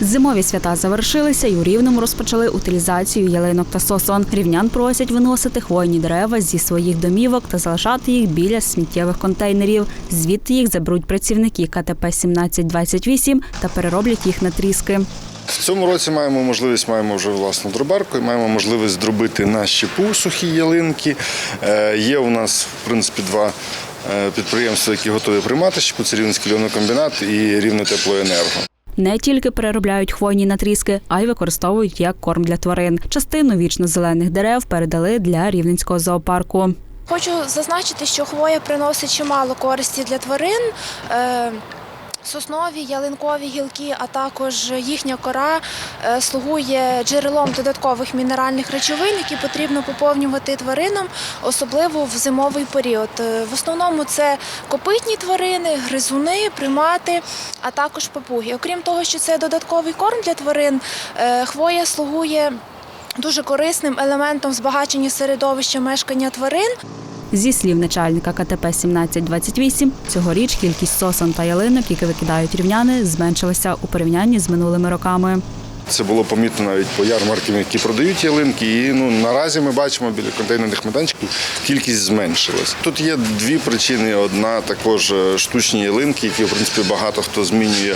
Зимові свята завершилися і у Рівному розпочали утилізацію ялинок та сосон. Рівнян просять виносити хвойні дерева зі своїх домівок та залишати їх біля сміттєвих контейнерів. Звідти їх заберуть працівники КТП 1728 та перероблять їх на тріски. В цьому році маємо можливість, маємо вже власну дробарку, і маємо можливість зробити на щепу сухі ялинки. Е, Є у нас, в принципі, два е, підприємства, які готові приймати щепу. Це Рівненський льонокомбінат і Рівне теплоенерго. Не тільки переробляють хвойні натріски, а й використовують як корм для тварин. Частину вічно зелених дерев передали для рівненського зоопарку. Хочу зазначити, що хвоя приносить чимало користі для тварин. Соснові, ялинкові гілки, а також їхня кора е, слугує джерелом додаткових мінеральних речовин, які потрібно поповнювати тваринам, особливо в зимовий період. Е, В основному це копитні тварини, гризуни, примати, а також папуги. Окрім того, що це додатковий корм для тварин, е, хвоя слугує дуже корисним елементом збагачення середовища мешкання тварин. Зі слів начальника КТП 1728, цьогоріч кількість сосон та ялинок, які викидають рівняни, зменшилася у порівнянні з минулими роками. Це було помітно навіть по ярмаркам, які продають ялинки. І ну наразі ми бачимо біля контейнерних майданчиків кількість зменшилась. Тут є дві причини. Одна також е, штучні ялинки, які в принципі багато хто змінює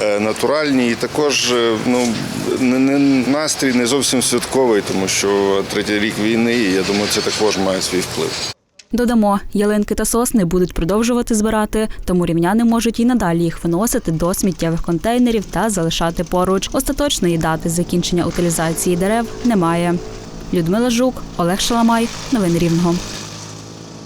е, натуральні. І також е, ну не настрій не зовсім святковий, тому що третій рік війни. І я думаю, це також має свій вплив. Додамо, ялинки та сосни будуть продовжувати збирати, тому рівняни можуть і надалі їх виносити до сміттєвих контейнерів та залишати поруч. Остаточної дати закінчення утилізації дерев немає. Людмила Жук, Олег Шаламай. Новини Рівного.